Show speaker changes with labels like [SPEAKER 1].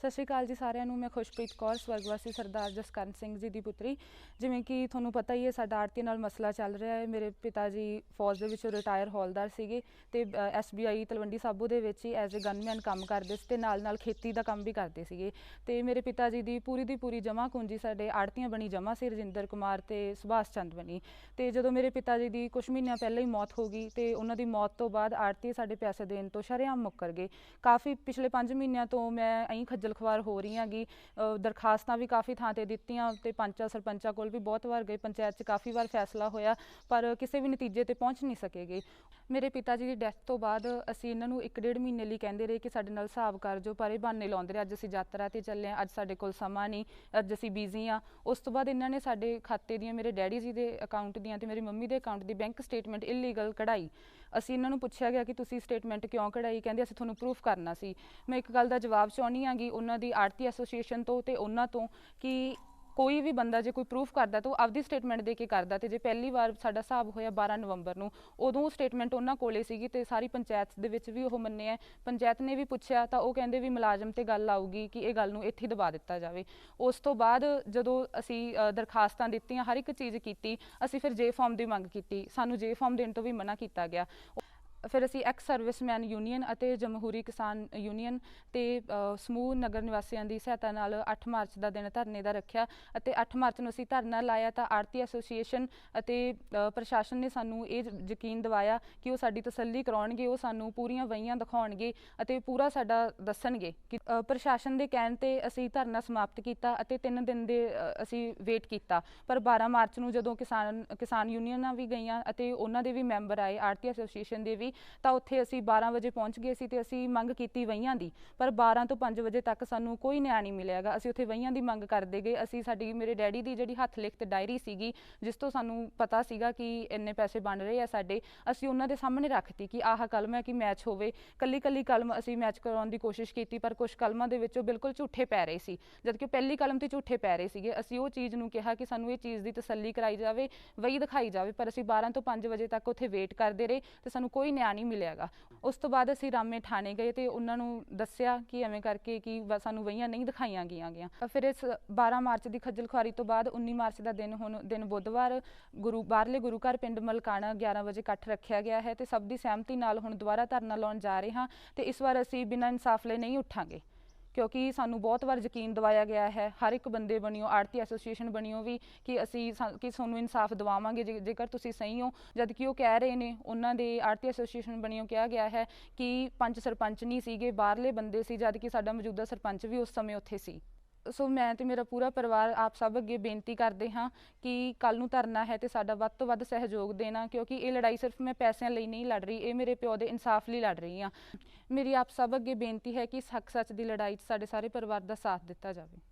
[SPEAKER 1] ਸਤਿ ਸ਼੍ਰੀ ਅਕਾਲ ਜੀ ਸਾਰਿਆਂ ਨੂੰ, ਮੈਂ ਖੁਸ਼ਪ੍ਰੀਤ ਕੌਰ, ਸਵਰਗਵਾਸੀ ਸਰਦਾਰ ਜਸਕਰਨ ਸਿੰਘ ਜੀ ਦੀ ਪੁੱਤਰੀ। ਜਿਵੇਂ ਕਿ ਤੁਹਾਨੂੰ ਪਤਾ ਹੀ ਹੈ, ਸਾਡਾ ਆੜਤੀ ਨਾਲ ਮਸਲਾ ਚੱਲ ਰਿਹਾ ਹੈ। ਮੇਰੇ ਪਿਤਾ ਜੀ ਫੌਜ ਦੇ ਵਿੱਚੋਂ ਰਿਟਾਇਰ ਹੌਲਦਾਰ ਸੀਗੇ ਤੇ ਐਸਬੀਆਈ ਤਲਵੰਡੀ ਸਾਬੋ ਦੇ ਵਿੱਚ ਹੀ ਐਜ਼ ਅ ਗਨਮੈਨ ਕੰਮ ਕਰਦੇ ਸੀ ਤੇ ਨਾਲ ਨਾਲ ਖੇਤੀ ਦਾ ਕੰਮ ਵੀ ਕਰਦੇ ਸੀਗੇ। ਤੇ ਮੇਰੇ ਪਿਤਾ ਜੀ ਦੀ ਪੂਰੀ ਦੀ ਪੂਰੀ ਜਮ੍ਹਾਂ ਕੁੰਜੀ ਸਾਡੇ ਆੜਤੀਆਂ ਬਣੀ ਜਮ੍ਹਾਂ ਸੀ, ਰਜਿੰਦਰ ਕੁਮਾਰ ਤੇ ਸੁਭਾਸ਼ ਚੰਦ ਬਣੀ। ਤੇ ਜਦੋਂ ਮੇਰੇ ਪਿਤਾ ਜੀ ਦੀ ਕੁਝ ਮਹੀਨਿਆਂ ਪਹਿਲਾਂ ਹੀ ਮੌਤ ਹੋ ਗਈ ਤੇ ਉਹਨਾਂ ਦੀ ਮੌਤ ਤੋਂ ਬਾਅਦ ਆੜਤੀ ਸਾਡੇ ਪੈਸੇ ਦੇਣ ਤੋਂ ਸ਼ਰੇਆਮ ਮੁੱਕਰ ਗਏ। ਕਾਫੀ ਪਿਛਲੇ 5 ਮਹੀਨਿਆਂ ਤੋਂ ਮੈਂ ਐਂ ਖੱਜਲ ਖਵਾਰ ਹੋ ਰਹੀ ਹਾਂਗੀ ਦਰਖਾਸਤਾਂ ਵੀ ਕਾਫੀ ਥਾਂ ਤੇ ਦਿੱਤੀਆਂ ਤੇ ਪੰਚਾਂ, ਸਰਪੰਚਾਂ ਕੋਲ ਵੀ ਬਹੁਤ ਵਾਰ ਗਏ ਪੰਚਾਇਤ 'ਚ ਕਾਫੀ ਵਾਰ ਫੈਸਲਾ ਹੋਇਆ, ਪਰ ਕਿਸੇ ਵੀ ਨਤੀਜੇ ਤੇ ਪਹੁੰਚ ਨਹੀਂ ਸਕੇਗੇ ਮੇਰੇ ਪਿਤਾ ਜੀ ਦੀ ਡੈਥ ਤੋਂ ਬਾਅਦ ਅਸੀਂ ਇਹਨਾਂ ਨੂੰ ਇੱਕ ਡੇਢ ਮਹੀਨੇ ਲਈ ਕਹਿੰਦੇ ਰਹੇ ਕਿ ਸਾਡੇ ਨਾਲ ਹਿਸਾਬ ਕਰ ਜੋ, ਪਰ ਇਹ ਬਹਾਨੇ ਲਾਉਂਦੇ ਰਹੇ। ਅੱਜ ਅਸੀਂ ਯਾਤਰਾ ਤੇ ਚੱਲੇ ਹਾਂ, ਅੱਜ ਸਾਡੇ ਕੋਲ ਸਮਾਂ ਨਹੀਂ, ਅੱਜ ਅਸੀਂ ਬਿਜ਼ੀ ਆ ਉਸ ਤੋਂ ਬਾਅਦ ਇਹਨਾਂ ਨੇ ਸਾਡੇ ਖਾਤੇ ਦੀਆਂ, ਮੇਰੇ ਡੈਡੀ ਜੀ ਦੇ ਅਕਾਊਂਟ ਦੀਆਂ ਤੇ ਮੇਰੀ ਮੰਮੀ ਦੇ ਅਕਾਊਂਟ ਦੀ ਬੈਂਕ ਸਟੇਟਮੈਂਟ ਇਲੀਗਲ ਕਢਾਈ। ਅਸੀਂ ਇਹਨਾਂ ਨੂੰ ਪੁੱਛਿਆ ਗਿਆ ਕਿ ਤੁਸੀਂ ਸਟੇਟਮੈਂਟ ਕਿਉਂ ਕਢਾਈ? ਕਹਿੰਦੇ ਅਸੀਂ ਤੁਹਾਨੂੰ ਪ੍ਰੂਫ ਕਰਨਾ ਸੀ। ਮੈਂ ਇੱਕ ਗੱਲ ਦਾ ਜਵਾਬ ਚਾਹੁੰਦੀ ਹਾਂਗੀ ਉਹਨਾਂ ਦੀ ਆੜਤੀ ਐਸੋਸੀਏਸ਼ਨ ਤੋਂ ਤੇ ਉਹਨਾਂ ਤੋਂ ਕਿ ਕੋਈ ਵੀ ਬੰਦਾ ਜੇ ਕੋਈ ਪ੍ਰੂਫ ਕਰਦਾ ਤਾਂ ਉਹ ਆਪਦੀ ਸਟੇਟਮੈਂਟ ਦੇ ਕੇ ਕਰਦਾ ਤੇ ਜੇ ਪਹਿਲੀ ਵਾਰ ਸਾਡਾ ਹਿਸਾਬ ਹੋਇਆ 12 ਨਵੰਬਰ ਨੂੰ, ਉਦੋਂ ਸਟੇਟਮੈਂਟ ਉਹਨਾਂ ਕੋਲੇ ਸੀਗੀ ਤੇ ਸਾਰੀ ਪੰਚਾਇਤ ਦੇ ਵਿੱਚ ਵੀ ਉਹ ਮੰਨਿਆ ਪੰਚਾਇਤ ਨੇ ਵੀ ਪੁੱਛਿਆ ਤਾਂ ਉਹ ਕਹਿੰਦੇ ਵੀ ਮੁਲਾਜ਼ਮ ਤੇ ਗੱਲ ਆਊਗੀ ਕਿ ਇਹ ਗੱਲ ਨੂੰ ਇੱਥੇ ਦਬਾ ਦਿੱਤਾ ਜਾਵੇ। ਉਸ ਤੋਂ ਬਾਅਦ ਜਦੋਂ ਅਸੀਂ ਦਰਖਾਸਤਾਂ ਦਿੱਤੀਆਂ, ਹਰ ਇੱਕ ਚੀਜ਼ ਕੀਤੀ, ਅਸੀਂ ਫਿਰ ਜੇ ਫਾਰਮ ਦੀ ਮੰਗ ਕੀਤੀ। ਸਾਨੂੰ ਜੇ ਫਾਰਮ ਦੇਣ ਤੋਂ ਵੀ ਮਨਾ ਕੀਤਾ ਗਿਆ। ਫਿਰ ਅਸੀਂ ਐਕਸ ਸਰਵਿਸਮੈਨ ਯੂਨੀਅਨ ਅਤੇ ਜਮਹੂਰੀ ਕਿਸਾਨ ਯੂਨੀਅਨ ਤੇ ਸਮੂਹ ਨਗਰ ਨਿਵਾਸੀਆਂ ਦੀ ਸਹਾਇਤਾ ਨਾਲ 8 ਮਾਰਚ ਦਾ ਦਿਨ ਧਰਨੇ ਦਾ ਰੱਖਿਆ ਅਤੇ 8 ਮਾਰਚ ਨੂੰ ਅਸੀਂ ਧਰਨਾ ਲਾਇਆ ਤਾਂ ਆੜਤੀ ਐਸੋਸੀਏਸ਼ਨ ਅਤੇ ਪ੍ਰਸ਼ਾਸਨ ਨੇ ਸਾਨੂੰ ਇਹ ਯਕੀਨ ਦਿਵਾਇਆ ਕਿ ਉਹ ਸਾਡੀ ਤਸੱਲੀ ਕਰਾਉਣਗੇ, ਉਹ ਸਾਨੂੰ ਪੂਰੀਆਂ ਵਹੀਆਂ ਦਿਖਾਉਣਗੇ ਅਤੇ ਪੂਰਾ ਸਾਡਾ ਦੱਸਣਗੇ ਕਿ ਪ੍ਰਸ਼ਾਸਨ ਦੇ ਕਹਿਣ ਤੇ ਅਸੀਂ ਧਰਨਾ ਸਮਾਪਤ ਕੀਤਾ ਅਤੇ 3 ਦਿਨ ਦੇ ਅਸੀਂ ਵੇਟ ਕੀਤਾ। ਪਰ 12 ਮਾਰਚ ਨੂੰ ਜਦੋਂ ਕਿਸਾਨ ਕਿਸਾਨ ਯੂਨੀਅਨਾਂ ਵੀ ਗਈਆਂ ਅਤੇ ਉਹਨਾਂ ਦੇ ਵੀ ਮੈਂਬਰ ਆਏ ਆੜਤੀ ਐਸੋਸੀਏਸ਼ਨ ਦੇ ਵੀ ਤਾਂ ਉੱਥੇ ਅਸੀਂ 12 ਵਜੇ ਪਹੁੰਚ ਗਏ ਸੀ ਤੇ ਅਸੀਂ ਮੰਗ ਕੀਤੀ ਵਹੀਆਂ ਦੀ। ਪਰ 12 ਤੋਂ 5 ਵਜੇ ਤੱਕ ਸਾਨੂੰ ਕੋਈ ਨਿਆਂ ਨਹੀਂ ਮਿਲਿਆਗਾ ਅਸੀਂ ਉੱਥੇ ਵਹੀਆਂ ਦੀ ਮੰਗ ਕਰਦੇ ਗਏ। ਅਸੀਂ ਸਾਡੀ, ਮੇਰੇ ਡੈਡੀ ਦੀ ਜਿਹੜੀ ਹੱਥ ਲਿਖਤ ਡਾਇਰੀ ਸੀਗੀ, ਜਿਸ ਤੋਂ ਸਾਨੂੰ ਪਤਾ ਸੀਗਾ ਕਿ ਇੰਨੇ ਪੈਸੇ ਬਣ ਰਹੇ ਆ ਸਾਡੇ, ਅਸੀਂ ਉਹਨਾਂ ਦੇ ਸਾਹਮਣੇ ਰੱਖਤੀ ਕਿ ਆਹ ਕਲਮ ਹੈ ਕਿ ਮੈਚ ਹੋਵੇ। ਕੱਲੀ ਕੱਲੀ ਕਲਮ ਅਸੀਂ ਮੈਚ ਕਰਾਉਣ ਦੀ ਕੋਸ਼ਿਸ਼ ਕੀਤੀ, ਪਰ ਕੁਝ ਕਲਮਾਂ ਦੇ ਵਿੱਚੋਂ ਬਿਲਕੁਲ ਝੂਠੇ ਪੈ ਰਹੇ ਸੀ। ਜਦਕਿ ਪਹਿਲੀ ਕਲਮ ਤੇ ਝੂਠੇ ਪੈ ਰਹੇ ਸੀਗੇ, ਅਸੀਂ ਉਹ ਚੀਜ਼ ਨੂੰ ਕਿਹਾ ਕਿ ਸਾਨੂੰ ਇਹ ਚੀਜ਼ ਦੀ ਤਸੱਲੀ ਕਰਾਈ ਜਾਵੇ, ਵਹੀ ਦਿਖਾਈ ਜਾਵੇ। ਪਰ ਅਸੀਂ 12 ਤੋਂ 5 ਵਜੇ ਤੱਕ ਉੱਥੇ ਵੇਟ ਕਰਦੇ ਰਹੇ ਤੇ ਸਾਨੂੰ ਕੋਈ ਨਿਆਂ ਨਹੀਂ ਮਿਲਿਆਗਾ। ਉਸ ਤੋਂ ਬਾਅਦ ਅਸੀਂ ਰਾਮੇ ਥਾਣੇ ਗਏ ਤੇ ਉਹਨਾਂ ਨੂੰ ਦੱਸਿਆ ਕਿ ਐਵੇਂ ਕਰਕੇ ਕਿ ਸਾਨੂੰ ਵਹੀਆਂ ਨਹੀਂ ਦਿਖਾਈਆਂ ਗਈਆਂ ਗਈਆਂ। ਫਿਰ ਇਸ 12 ਮਾਰਚ ਦੀ ਖੱਜਲ ਖੁਆਰੀ ਤੋਂ ਬਾਅਦ 19 ਮਾਰਚ ਦਾ ਦਿਨ ਹੁਣ, ਦਿਨ ਬੁੱਧਵਾਰ ਗੁਰੂ, ਬਾਹਰਲੇ ਗੁਰੂ ਘਰ ਪਿੰਡ ਮਲਕਾਣਾ 11 ਵਜੇ ਇਕੱਠ ਰੱਖਿਆ ਗਿਆ ਹੈ ਤੇ ਸਭ ਦੀ ਸਹਿਮਤੀ ਨਾਲ ਹੁਣ ਦੁਬਾਰਾ ਧਰਨਾ ਲਾਉਣ ਜਾ ਰਹੇ ਹਾਂ ਤੇ ਇਸ ਵਾਰ ਅਸੀਂ ਬਿਨਾਂ ਇਨਸਾਫ ਲਈ ਨਹੀਂ ਉੱਠਾਂਗੇ। ਕਿਉਂਕਿ ਸਾਨੂੰ ਬਹੁਤ ਵਾਰ ਯਕੀਨ ਦਿਵਾਇਆ ਗਿਆ ਹੈ, ਹਰ ਇੱਕ ਬੰਦੇ ਬਣਿਓ ਆੜਤੀ ਐਸੋਸੀਏਸ਼ਨ ਬਣਿਓ ਵੀ ਕਿ ਅਸੀਂ ਸਾ- ਕਿ ਤੁਹਾਨੂੰ ਇਨਸਾਫ ਦਿਵਾਵਾਂਗੇ ਜੇ- ਜੇਕਰ ਤੁਸੀਂ ਸਹੀ ਹੋ। ਜਦ ਕਿ ਉਹ ਕਹਿ ਰਹੇ ਨੇ, ਉਹਨਾਂ ਦੇ ਆੜਤੀ ਐਸੋਸੀਏਸ਼ਨ ਬਣਿਓ ਕਿਹਾ ਗਿਆ ਹੈ ਕਿ ਪੰਜ ਸਰਪੰਚ ਨਹੀਂ ਸੀਗੇ, ਬਾਹਰਲੇ ਬੰਦੇ ਸੀ ਜਦ ਕਿ ਸਾਡਾ ਮੌਜੂਦਾ ਸਰਪੰਚ ਵੀ ਉਸ ਸਮੇਂ ਉੱਥੇ ਸੀ। ਸੋ ਮੈਂ ਤੇ ਮੇਰਾ ਪੂਰਾ ਪਰਿਵਾਰ ਆਪ ਸਭ ਅੱਗੇ ਬੇਨਤੀ ਕਰਦੇ ਹਾਂ ਕਿ ਕੱਲ ਨੂੰ ਧਰਨਾ ਹੈ ਤੇ ਸਾਡਾ ਵੱਧ ਤੋਂ ਵੱਧ ਸਹਿਯੋਗ ਦੇਣਾ, ਕਿਉਂਕਿ ਇਹ ਲੜਾਈ ਸਿਰਫ ਮੈਂ ਪੈਸਿਆਂ ਲਈ ਨਹੀਂ ਲੜ ਰਹੀ, ਇਹ ਮੇਰੇ ਪਿਓ ਦੇ ਇਨਸਾਫ ਲਈ ਲੜ ਰਹੀ ਹਾਂ। ਮੇਰੀ ਆਪ ਸਭ ਅੱਗੇ ਬੇਨਤੀ ਹੈ ਕਿ ਇਸ ਹੱਕ ਸੱਚ ਦੀ ਲੜਾਈ 'ਚ ਸਾਡੇ ਸਾਰੇ ਪਰਿਵਾਰ ਦਾ ਸਾਥ ਦਿੱਤਾ ਜਾਵੇ।